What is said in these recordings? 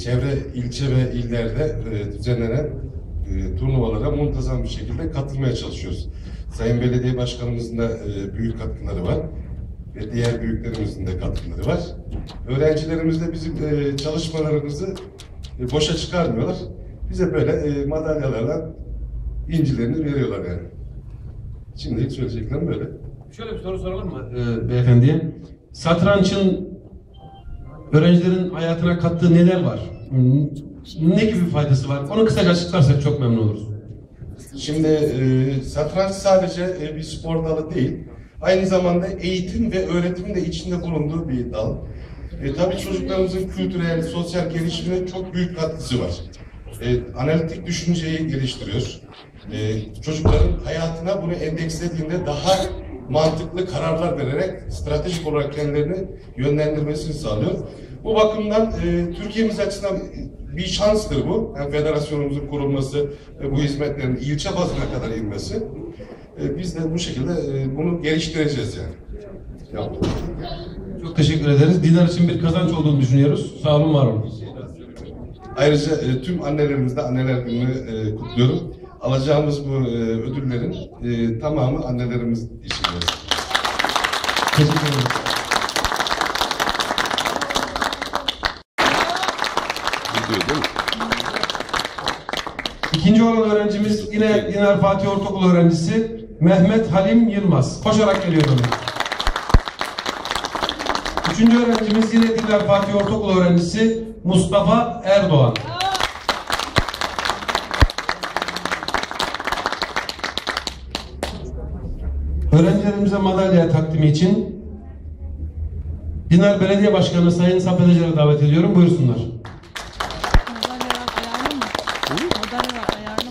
çevre ilçe ve illerde e, düzenlenen e, turnuvalara muntazam bir şekilde katılmaya çalışıyoruz. Sayın Belediye Başkanımızın da e, büyük katkıları var ve diğer büyüklerimizin de katkıları var. Öğrencilerimiz de bizim e, çalışmalarımızı e, boşa çıkarmıyorlar. Bize böyle e, madalyalarla incilerini veriyorlar yani. Şimdilik söyleyeceklerim böyle. Şöyle bir soru soralım mı e, beyefendiye? Satrançın öğrencilerin hayatına kattığı neler var? Ne gibi faydası var? Onu kısaca açıklarsak çok memnun oluruz. Şimdi e, satranç sadece e, bir spor dalı değil. Aynı zamanda eğitim ve öğretimin de içinde bulunduğu bir dal. E, tabii çocuklarımızın kültürel, sosyal gelişimine çok büyük katkısı var. E, analitik düşünceyi geliştiriyor. E, çocukların hayatına bunu endekslediğinde daha mantıklı kararlar vererek stratejik olarak kendilerini yönlendirmesini sağlıyor. Bu bakımdan e, Türkiye'miz açısından bir şanstır bu. Hem federasyonumuzun kurulması, ve bu hizmetlerin ilçe bazına kadar inmesi. E, biz de bu şekilde e, bunu geliştireceğiz yani. Yaptık. Çok teşekkür ederiz. Dinar için bir kazanç olduğunu düşünüyoruz. Sağ olun, var olun. Ayrıca e, tüm annelerimizde anneler gününü e, kutluyorum. Alacağımız bu e, ödüllerin e, tamamı annelerimiz için. Teşekkür mi? İkinci olan öğrencimiz yine Dinar Fatih Ortaokulu öğrencisi Mehmet Halim Yılmaz. Koşarak geliyor öyle. Üçüncü öğrencimiz yine Dinar Fatih Ortaokulu öğrencisi Mustafa Erdoğan. Öğrencilerimize madalya takdimi için Dinar Belediye Başkanı Sayın Acar'ı davet ediyorum. Buyursunlar. Ayarlı mı? Madalyalar ayarlı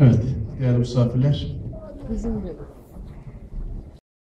Evet, değerli misafirler. Bizim de.